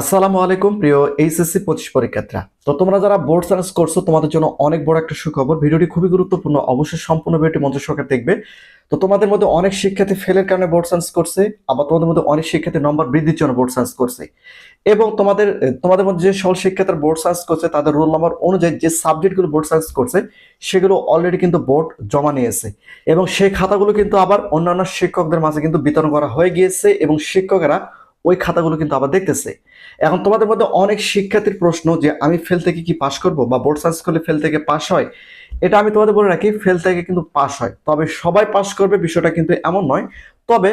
আসসালামু আলাইকুম, প্রিয় এইচএসসি পঁচিশ পরীক্ষার্থীরা। তো তোমরা যারা বোর্ড সায়েন্স করছ, তোমাদের জন্য অনেক বড় একটা সুখবর। ভিডিওটি খুবই গুরুত্বপূর্ণ, অবশ্যই সম্পূর্ণ ভিডিওটি মঞ্চ সরকার দেখবে। তো তোমাদের মধ্যে অনেক শিক্ষার্থী ফেলের কারণে বোর্ড সায়েন্স করছে, আবার তোমাদের মধ্যে অনেক শিক্ষার্থী নম্বর বৃদ্ধির জন্য বোর্ড সায়েন্স করছে। এবং তোমাদের তোমাদের মধ্যে যে সকল শিক্ষার্থীরা বোর্ড সায়েন্স করছে, তাদের রোল নাম্বার অনুযায়ী যে সাবজেক্টগুলো বোর্ড সায়েন্স করছে, সেগুলো অলরেডি কিন্তু বোর্ড জমা নিয়েছে। এবং সেই খাতাগুলো কিন্তু আবার অন্যান্য শিক্ষকদের মাঝে কিন্তু বিতরণ করা হয়ে গিয়েছে এবং শিক্ষকেরা ওই খাতাগুলো কিন্তু আবার দেখতেছে। এখন তোমাদের মধ্যে অনেক শিক্ষার্থীর প্রশ্ন যে, আমি ফেল থেকে কি পাশ করব বা বোর্ড সায়েন্স করলে ফেল থেকে পাশ হয়? এটা আমি তোমাদের বলে রাখি ফেল থেকে কিন্তু পাশ হয়। তবে সবাই পাশ করবে, বিষয়টা কিন্তু এমন নয়। তবে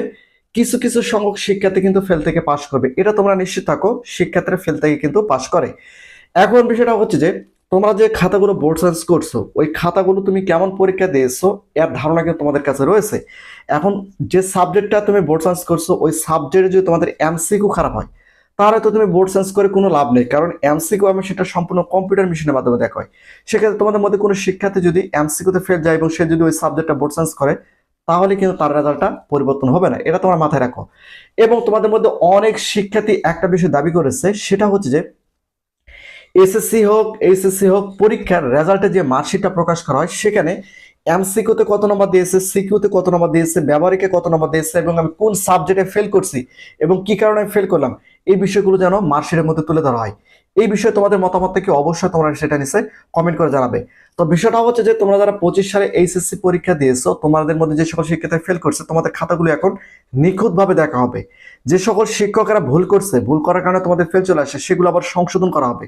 কিছু কিছু সংখ্যক শিক্ষার্থী কিন্তু ফেল থেকে পাশ করবে। এটা তোমরা নিশ্চিত থাকো, শিক্ষার্থীরা ফেল থেকে কিন্তু পাশ করে। এখন বিষয়টা হচ্ছে যে তোমরা যে খাতাগুলো বোর্ড সায়েন্স করছ, ওই খাতাগুলো তুমি কেমন পরীক্ষা দিয়েছ, এর ধারণা কিন্তু তোমাদের কাছে রয়েছে। এখন যে সাবজেক্টটা তুমি বোর্ড সায়েন্স করছ, ওই সাবজেক্টে যদি তোমাদের এমসিকিউ খারাপ হয়, তাহলে তো তুমি বোর্ড সায়েন্স করে কোনো লাভ নেই, কারণ এমসিকিউ আমি সেটা সম্পূর্ণ কম্পিউটার মেশিনের মাধ্যমে দেখা হয় সেক্ষেত্রে তোমাদের মধ্যে কোনো শিক্ষার্থী যদি এমসিকিউতে ফেল যায় এবং সে যদি ওই সাবজেক্টটা বোর্ড সায়েন্স করে, তাহলে কিন্তু তার রেজাল্টটা পরিবর্তন হবে না। এটা তোমার মাথায় রাখো। এবং তোমাদের মধ্যে অনেক শিক্ষার্থী একটা বিষয় দাবি করেছে, সেটা হচ্ছে যে এসএসসি হোক, এইচএসসি হোক, পরীক্ষার রেজাল্টে যে মার্কশিটটা প্রকাশ করা হয়, সেখানে এমসিকিউতে কত নম্বর দিয়েছে, সিকিউতে কত নম্বর দিয়েছে ব্যবহারিকে কত নম্বর দিয়েছে, এবং আমি কোন সাবজেক্টে ফেল করছি, এবং কি কারণে ফেল করলাম, এই বিষয়গুলো যেন মার্কশিটের মধ্যে তুলে ধরা হয়। এই বিষয়ে তোমাদের মতামত থেকে অবশ্যই তোমরা সেটা নিচে কমেন্ট করে জানাবে। তো বিষয়টা হচ্ছে যে, তোমরা যারা পঁচিশ সালে এইচএসসি পরীক্ষা দিয়েছ, তোমাদের মধ্যে যে সকল শিক্ষার্থী ফেল করছে, তোমাদের খাতাগুলো এখন নিখুঁতভাবে দেখা হবে। যে সকল শিক্ষকেরা ভুল করছে, ভুল করার কারণে তোমাদের ফেল চলে আসে সেগুলো আবার সংশোধন করা হবে।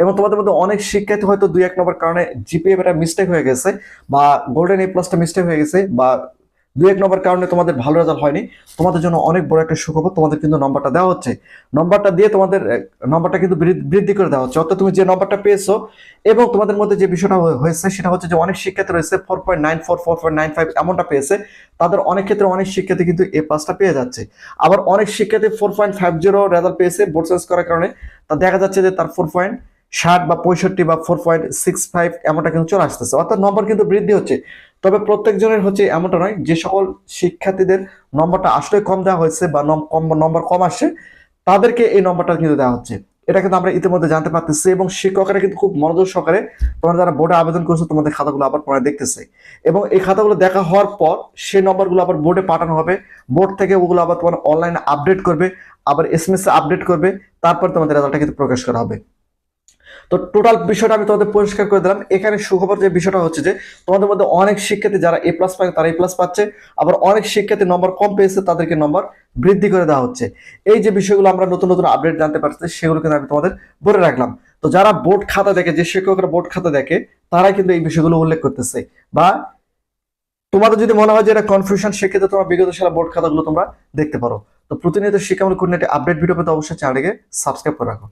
এবং তোমাদের মধ্যে অনেক শিক্ষার্থী হয়তো দুই এক নম্বর কারণে জিপিএ এটা মিস্টেক হয়ে গেছে, বা গোল্ডেন এ প্লাসটা মিস্টেক হয়ে গেছে, বা দুই এক নম্বর কারণে তোমাদের ভালো রেজাল্ট হয়নি। তোমাদের জন্য অনেক বড় একটা সুখবর, তোমাদের কিন্তু নম্বরটা দেওয়া হচ্ছে। নম্বরটা দিয়ে তোমাদের নম্বরটা কিন্তু বৃদ্ধি- বৃদ্ধি করে দেওয়া হচ্ছে। অর্থাৎ তুমি যে নম্বরটা পেয়েছ এবং তোমাদের মধ্যে যে বিষয়টা হয়েছে সেটা হচ্ছে যে অনেক শিক্ষার্থী রয়েছে four point nine four four point nine five এমনটা পেয়েছে। তাদের অনেক ক্ষেত্রে অনেক শিক্ষার্থী কিন্তু এ পাসটা পেয়ে যাচ্ছে। আবার অনেক শিক্ষার্থী four point five zero result পেয়েছে বোর্ড চেঞ্জ করার কারণে। তা দেখা যাচ্ছে যে তার ফোর পয়েন্ট ষাট বা পঁয়ষট্টি বা ফোর পয়েন্ট সিক্স ফাইভ এমনটা কিন্তু চলে আসতেছে। অর্থাৎ নম্বর কিন্তু বৃদ্ধি হচ্ছে। তবে প্রত্যেকজনের হচ্ছে এমনটা নয়, যে সকল শিক্ষার্থীদের নম্বরটা আসলে কম দেওয়া হয়েছে বা কম, নম্বর কম আসছে, তাদেরকে এই নম্বরটা কিন্তু দেওয়া হচ্ছে। এটা কিন্তু আমরা ইতিমধ্যে জানতে পারতেছি এবং শিক্ষকেরা কিন্তু খুব মনোযোগ সহকারে তোমরা যারা বোর্ডে আবেদন করছ, তোমাদের খাতাগুলো আবার পরে দেখতেছে। এবং এই খাতাগুলো দেখা হওয়ার পর সেই নম্বরগুলো আবার বোর্ডে পাঠানো হবে। বোর্ড থেকে ওগুলো আবার তোমার অনলাইনে আপডেট করবে, আবার এসএমএস এ আপডেট করবে, তারপর তোমাদের রেজাল্টটা কিন্তু প্রকাশ করা হবে। তো টোটাল বিষয়টা আমি তোমাদের পরিষ্কার করে দিলাম। এখানে সুখবর যে বিষয়টা হচ্ছে যে, তোমাদের মধ্যে অনেক শিক্ষার্থী যারা এ প্লাস পায়, তারা এ প্লাস পাচ্ছে। আবার অনেক শিক্ষার্থী নম্বর কম পেয়েছে, তাদেরকে নম্বর বৃদ্ধি করে দেওয়া হচ্ছে। এই যে বিষয়গুলো আমরা নতুন নতুন আপডেট জানতে পারছি, সেগুলো কিন্তু আমি তোমাদের বলে রাখলাম। তো যারা বোর্ড খাতা দেখে, যে শিক্ষকরা বোর্ড খাতা দেখে, তারাই কিন্তু এই বিষয়গুলো উল্লেখ করতেছে। বা তোমাদের যদি মনে হয় যে এটা কনফিউশন সেক্ষেত্রে তোমরা বিগত সালে বোর্ড খাতাগুলো তোমরা দেখতে পারো। তো প্রতিনিয়ত শিক্ষামূলক কোর্ডিনেটে আপডেট ভিডিও পেতে অবশ্যই চ্যানেলটিকে সাবস্ক্রাইব করে রাখো।